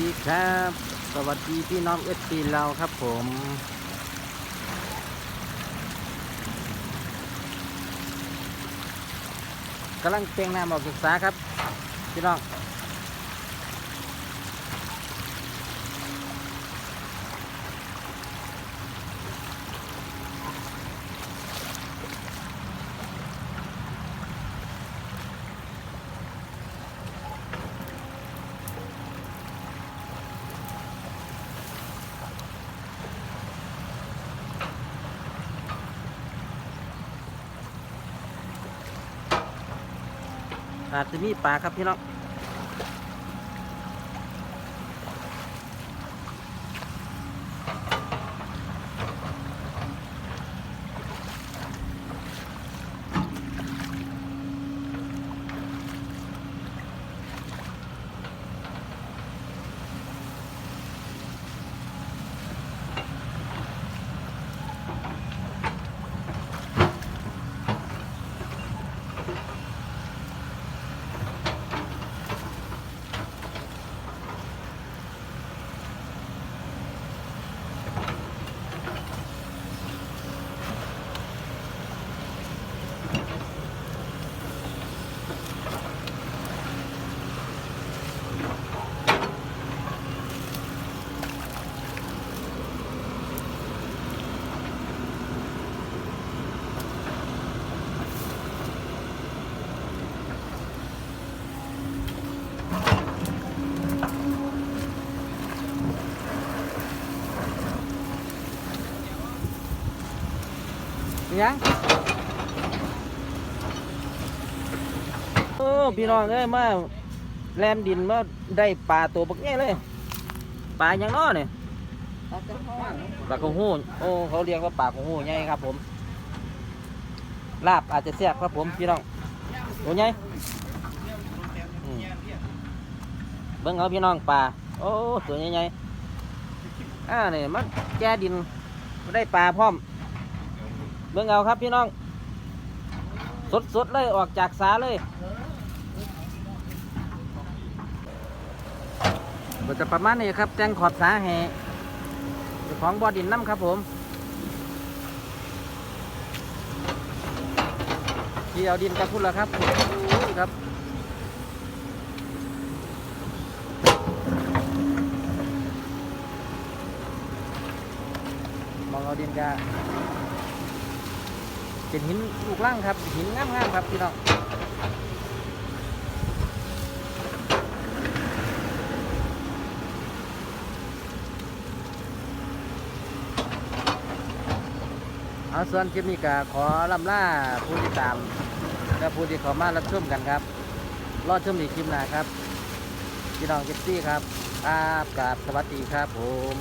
ดีครับ สวัสดีพี่น้องเอฟซีเราครับผม กำลังเตรียงน้ำออกศึกษาครับ พี่น้อง อาจจะมีปลาครับพี่น้อง ยังโอ้พี่น้องเอ้ยมาแลนดินมาได้ปลาตัวบักใหญ่เลยปลาหยังน้อเนี่ยปลากระหูโอ้เขาเรียกว่าปลากระหูใหญ่ครับ ผมลาบอาจจะแซ่บครับผมพี่น้องตัวใหญ่อืมเบิ่งเอาพี่น้องปลาโอ้ตัวใหญ่ๆอ่าเนี่ยมันแก่ดินได้ปลาพร้อม เบิ่งเอาครับพี่น้อง สดสดๆเลยออกจากสาเลยก็จะประมาณนี้ครับแจ้งขอบสาแห่ของบอดินน้ำครับผมที่เอาดินจะพูดแล้วครับครับมองเอาดินกา เป็นหินลูกล่างครับ หินงามๆครับพี่น้องเอาส่วนคลิปนี้ก็ขอลำล่าผู้ที่ตาม และผู้ที่ขามารับชมกันครับ รอชมอีกคลิปหน้าครับ พี่น้องเก็บซี่ครับครับกราบสวัสดีครับผม